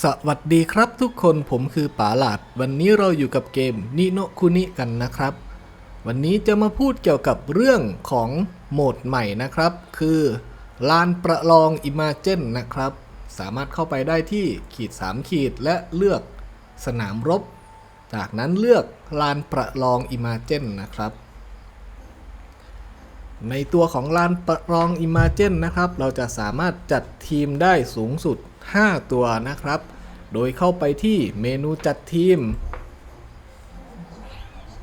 สวัสดีครับทุกคนผมคือป๋าหลาด วันนี้เราอยู่กับเกมนิโนคุนิกันนะครับ วันนี้จะมาพูดเกี่ยวกับเรื่องของโหมดใหม่นะครับ คือลานประลอง Imagine นะครับ สามารถเข้าไปได้ที่ขีด 3 ขีดและเลือกสนามรบ จากนั้นเลือกลานประลอง Imagine นะครับ ในตัวของลานประลอง Imagine นะครับ เราจะสามารถจัดทีมได้สูงสุด 5 ตัวนะครับ โดยเข้าไปที่เมนูจัดทีม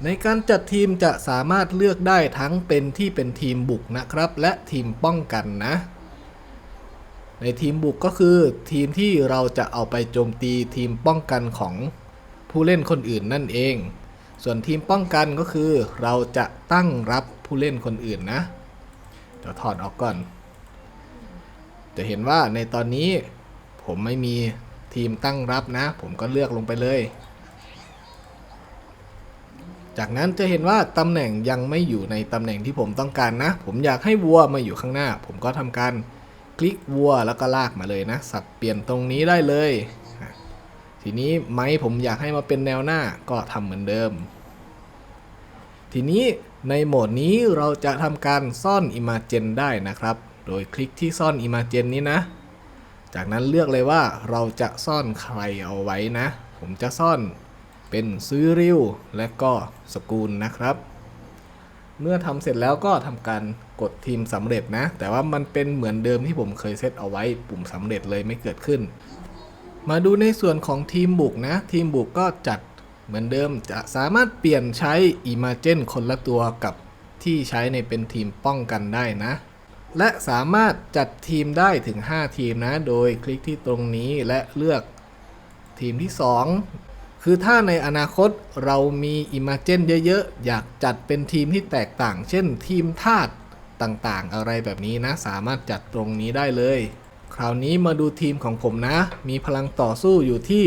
ในการจัดทีมจะสามารถเลือกได้ทั้งเป็นที่เป็นทีมบุกนะครับ และทีมป้องกันนะ ในทีมบุกก็คือทีมที่เราจะเอาไปโจมตีทีมป้องกันของผู้เล่นคนอื่นนั่นเอง ส่วนทีมป้องกันก็คือ เราจะตั้งรับผู้เล่นคนอื่นนะเดี๋ยวถอดออกก่อน จะเห็นว่าในตอนนี้ ผมไม่มีทีมตั้งรับนะ ผมก็เลือกลงไปเลย จากนั้นจะเห็นว่าตำแหน่งยังไม่อยู่ในตำแหน่งที่ผมต้องการนะ ผมอยากให้วัวมาอยู่ข้างหน้า ผมก็ทำการคลิกวัวแล้วก็ลากมาเลยนะ สับเปลี่ยนตรงนี้ได้เลย ทีนี้ไม้ผมอยากให้มาเป็นแนวหน้าก็ทำเหมือนเดิม ทีนี้ในโหมดนี้เราจะทำการซ่อน Imagen ได้นะครับ โดยคลิกที่ซ่อน Imagen นี้นะ จากนั้นเลือกเลยว่าเราจะซ่อนใครเอาไว้นะ ผมจะซ่อนเป็นซื้อริวและก็สกุลนะครับ เมื่อทำเสร็จแล้วก็ทำการกดทีมสำเร็จนะ แต่ว่ามันเป็นเหมือนเดิมที่ผมเคยเซตเอาไว้ปุ่มสำเร็จเลยไม่เกิดขึ้น มาดูในส่วนของทีมบุกนะ ทีมบุกก็จัดเหมือนเดิมจะสามารถเปลี่ยนใช้ Imagen คนละตัวกับที่ใช้ในเป็นทีมป้องกันได้นะ และสามารถจัดทีมได้ถึง 5 ทีมนะ โดยคลิกที่ตรงนี้และเลือกทีมที่ 2 คือถ้าในอนาคตเรามี Imagen เยอะๆ อยากจัดเป็นทีมที่แตกต่าง เช่นทีมธาตุต่างๆ อะไรแบบนี้นะ สามารถจัดตรงนี้ได้เลย คราวนี้มาดูทีมของผมนะ มีพลังต่อสู้อยู่ที่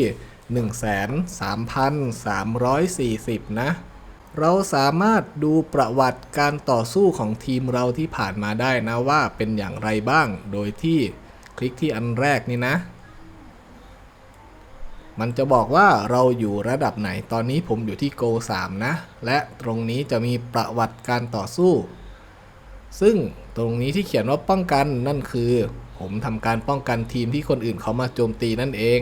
13,340 นะ เราสามารถดูประวัติการต่อสู้ของทีมเราที่ผ่านมาได้นะว่าเป็นอย่างไรบ้าง โดยที่คลิกที่อันแรกนี่นะ มันจะบอกว่าเราอยู่ระดับไหน ตอนนี้ผมอยู่ที่โก3นะ และตรงนี้จะมีประวัติการต่อสู้ ซึ่งตรงนี้ที่เขียนว่าป้องกันนั่นคือ ผมทำการป้องกันทีมที่คนอื่นเขามาโจมตีนั่นเอง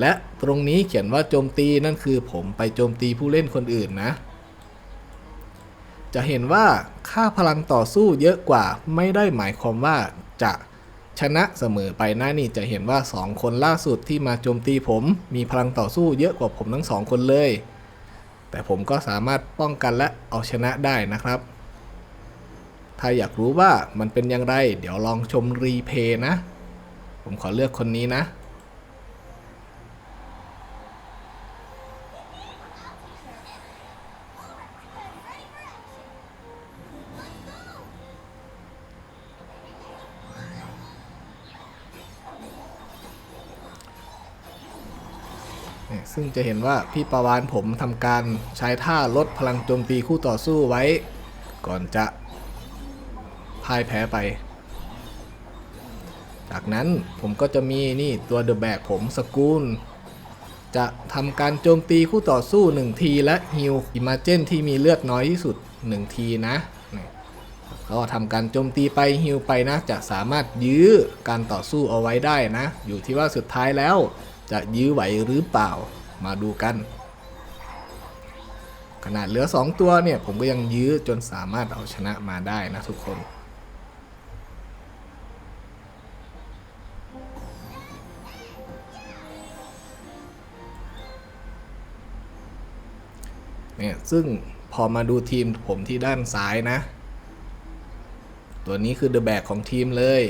และตรงนี้เขียนว่าโจมตีนั่นคือผมไปโจมตีผู้เล่นคนอื่นนะ จะเห็นว่าค่าพลังต่อสู้เยอะกว่าไม่ได้หมายความว่าจะชนะเสมอไปนะนี่จะเห็นว่า 2 คนล่าสุดที่มาโจมตีผม มีพลังต่อสู้เยอะกว่าผมทั้งสองคนเลย แต่ผมก็สามารถป้องกันและเอาชนะได้นะครับ ถ้าอยากรู้ว่ามันเป็นอย่างไร เดี๋ยวลองชมรีเพย์นะ ผมขอเลือกคนนี้นะ ซึ่งจะเห็นว่าพี่ประวานผมทำการใช้ท่าลดพลังโจมตีคู่ต่อสู้ไว้ ก่อนจะพ่ายแพ้ไป จากนั้นผมก็จะมีนี่ตัวเดอะแบกผมสกูล จะทำการโจมตีคู่ต่อสู้ 1 ทีและฮิลอิมาเจนที่มีเลือดน้อยที่สุด 1 ทีนะก็ทำการโจมตีไปฮิลไปนะ จะสามารถยื้อการต่อสู้เอาไว้ได้นะ อยู่ที่ว่าสุดท้ายแล้วจะยื้อไหวหรือเปล่า มาดูกัน ขนาดเหลือ 2 ตัวเนี่ย ผมก็ยังยื้อจนสามารถเอาชนะมาได้นะทุกคนเนี่ยซึ่งพอมาดูทีมผมที่ด้านซ้ายนะ ตัวนี้คือเดอะแบกของทีมเลย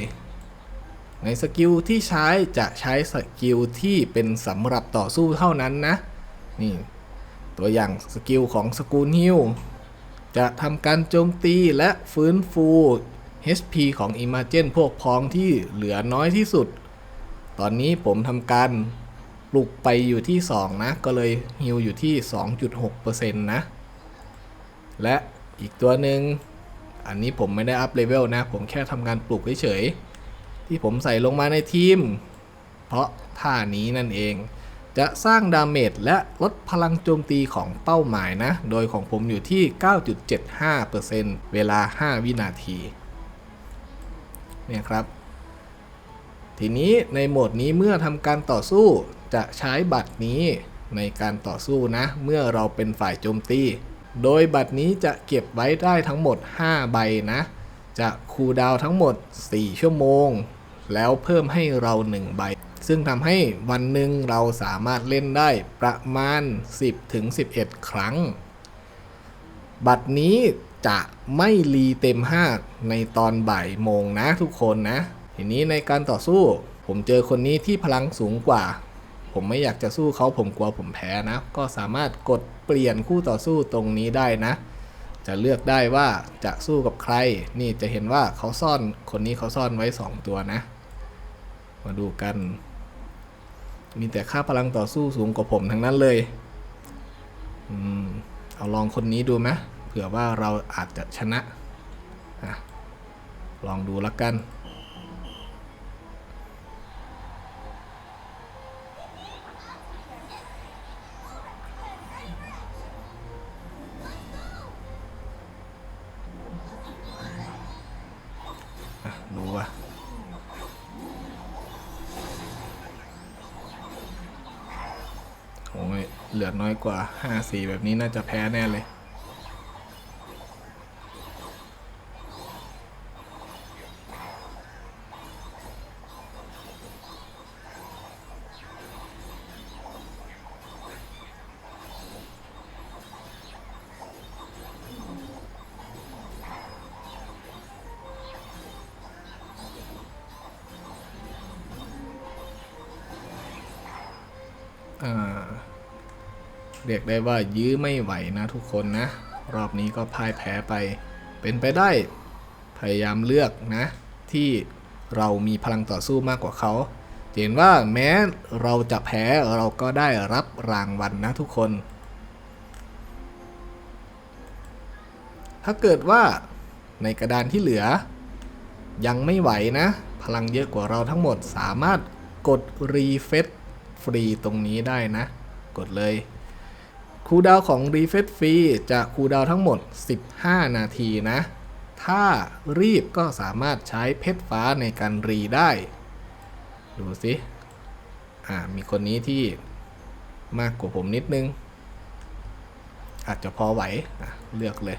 ในสกิลที่ใช้จะใช้สกิลที่เป็นสำหรับต่อสู้เท่านั้นนะ นี่ ตัวอย่างสกิลของสกูลฮิลจะทำการโจมตีและฟื้นฟู HP ของ Imagen พวกพ้องที่เหลือน้อยที่สุด ตอนนี้ผมทำการปลุกไปอยู่ที่ 2 นะ ก็เลยฮิลอยู่ที่ 2.6%นะ และอีกตัวหนึ่ง อันนี้ผมไม่ได้อัพเลเวลนะ ผมแค่ทำการปลุกเฉยๆ ที่ผมใส่ลงมาในทีม เพราะท่านี้นั่นเอง จะสร้างดาเมจและลดพลังโจมตีของเป้าหมายนะ โดยของผมอยู่ที่ 9.75%เวลา 5 วินาที เนี่ยครับ ทีนี้ในโหมดนี้เมื่อทำการต่อสู้จะใช้บัตรนี้ในการต่อสู้นะ เมื่อเราเป็นฝ่ายโจมตี โดยบัตรนี้จะเก็บไว้ได้ทั้งหมด 5 ใบนะ จะคูลดาวทั้งหมด 4 ชั่วโมง แล้วเพิ่มให้เรา 1 ใบ ซึ่งทำให้วันหนึ่งเราสามารถเล่นได้ประมาณ 10-11 ครั้ง บัตรนี้จะไม่รีเต็ม 5 ในตอนบ่ายโมงนะทุกคนนะ ทีนี้ในการต่อสู้ ผมเจอคนนี้ที่พลังสูงกว่า ผมไม่อยากจะสู้เขาผมกลัวผมแพ้นะ ก็สามารถกดเปลี่ยนคู่ต่อสู้ตรงนี้ได้นะจะเลือกได้ว่าจะสู้กับใคร นี่จะเห็นว่าเขาซ่อนคนนี้เขาซ่อนไว้ 2 ตัวนะ มาดูกัน มีแต่ค่าพลังต่อสู้สูงกว่าผมทั้งนั้นเลยอืมเอาลองคนนี้ดูไหมเผื่อว่าเราอาจจะชนะะลองดูละกัน เหลือน้อยกว่า 5 4 แบบนี้น่าจะแพ้แน่เลยอ่า เรียกได้ว่ายื้อไม่ไหวนะทุกคนนะ รอบนี้ก็พ่ายแพ้ไป เป็นไปได้พยายามเลือกนะ ที่เรามีพลังต่อสู้มากกว่าเขาเห็นว่าแม้เราจะแพ้เราก็ได้รับรางวัลนะทุกคน ถ้าเกิดว่าในกระดานที่เหลือ ยังไม่ไหวนะ พลังเยอะกว่าเราทั้งหมดสามารถกดรีเฟซฟรีตรงนี้ได้นะ กดเลย คูลดาวของรีเฟซฟรีจะคูลดาวทั้งหมด 15 นาทีนะ ถ้ารีบก็สามารถใช้เพชรฟ้าในการรีได้ ดูสิอ่ามีคนนี้ที่มากกว่าผมนิดนึง อาจจะพอไหวเลือกเลย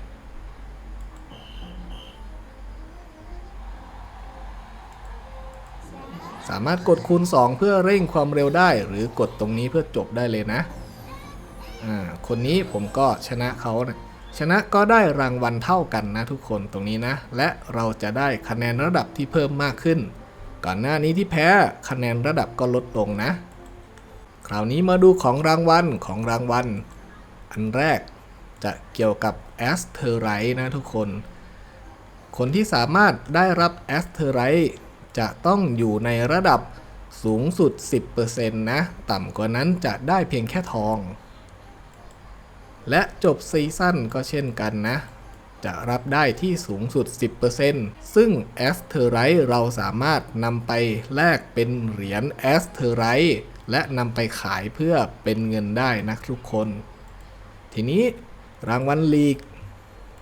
สามารถกดคูณ 2 เพื่อเร่งความเร็วได้ หรือกดตรงนี้เพื่อจบได้เลยนะ คนนี้ผมก็ชนะเขานะชนะก็ได้รางวัลเท่ากันนะทุกคนตรงนี้นะ และเราจะได้คะแนนระดับที่เพิ่มมากขึ้น ก่อนหน้านี้ที่แพ้คะแนนระดับก็ลดลงนะ คราวนี้มาดูของรางวัลของรางวัล อันแรกจะเกี่ยวกับแอสเทอร์ไรนะทุกคน คนที่สามารถได้รับแอสเทอร์ไรจะต้องอยู่ในระดับสูงสุด 10%นะ ต่ำกว่านั้นจะได้เพียงแค่ทอง และจบซีซั่นก็เช่นกันนะ จะรับได้ที่สูงสุด 10%ซึ่งแอสเทอร์ไรเราสามารถนำไปแลกเป็นเหรียญแอสเทอร์ไรและนำไปขายเพื่อเป็นเงินได้นะทุกคน ทีนี้รางวัลลีก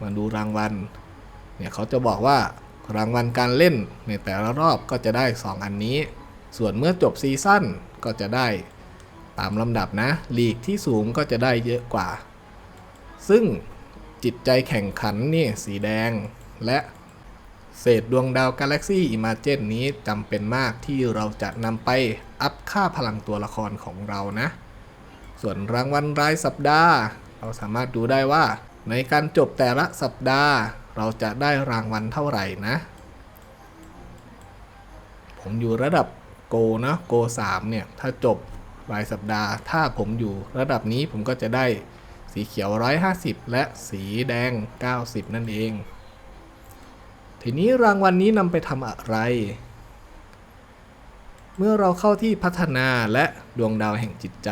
มาดูรางวัล เนี่ยเขาจะบอกว่ารางวัลการเล่นในแต่ละรอบก็จะได้ 2 อันนี้ ส่วนเมื่อจบซีซั่นก็จะได้ตามลำดับนะ ลีกที่สูงก็จะได้เยอะกว่า ซึ่งจิตใจแข่งขันนี่สีแดง และเศษดวงดาวกาแล็กซี่อิมาเจนนี้จำเป็นมากที่เราจะนำไปอัพค่าพลังตัวละครของเรานะ ส่วนรางวัลรายสัปดาห์ เราสามารถดูได้ว่า ในการจบแต่ละสัปดาห์ เราจะได้รางวัลเท่าไหร่นะ ผมอยู่ระดับโกนะโก3เนี่ย ถ้าจบรายสัปดาห์ ถ้าผมอยู่ระดับนี้ผมก็จะได้ สีเขียว 150 และสีแดง 90 นั่นเอง ทีนี้รางวัลนนี้นำไปทำอะไร เมื่อเราเข้าที่พัฒนาและดวงดาวแห่งจิตใจ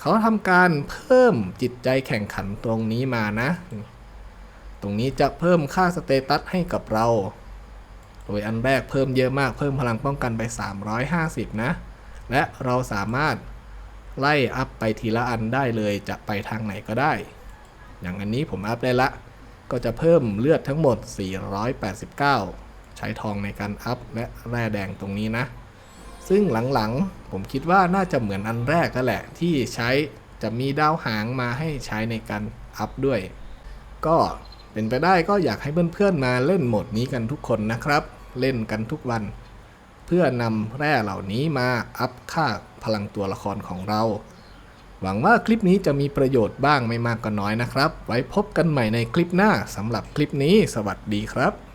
เขาทำการเพิ่มจิตใจแข่งขันตรงนี้มานะ ตรงนี้จะเพิ่มค่าสเตตัสให้กับเรา โดยอันแรกเพิ่มเยอะมากเพิ่มพลังป้องกันไป 350 นะ และเราสามารถ ไล่อัพไปทีละอันได้เลยจะไปทางไหนก็ได้ อย่างอันนี้ผมอัพได้ละ ก็จะเพิ่มเลือดทั้งหมด 489 ใช้ทองในการอัพและแร่แดงตรงนี้นะ ซึ่งหลังๆผมคิดว่าน่าจะเหมือนอันแรกก็แหละ ที่ใช้จะมีดาวหางมาให้ใช้ในการอัพด้วย ก็เป็นไปได้ก็อยากให้เพื่อนๆมาเล่นโหมดนี้กันทุกคนนะครับ เล่นกันทุกวัน พื่อนำแร่เหล่านี้มาอัพค่าพลังตัวละครของเรา หวังว่าคลิปนี้จะมีประโยชน์บ้างไม่มากก็น้อยนะครับ ไว้พบกันใหม่ในคลิปหน้าสำหรับคลิปนี้ สวัสดีครับ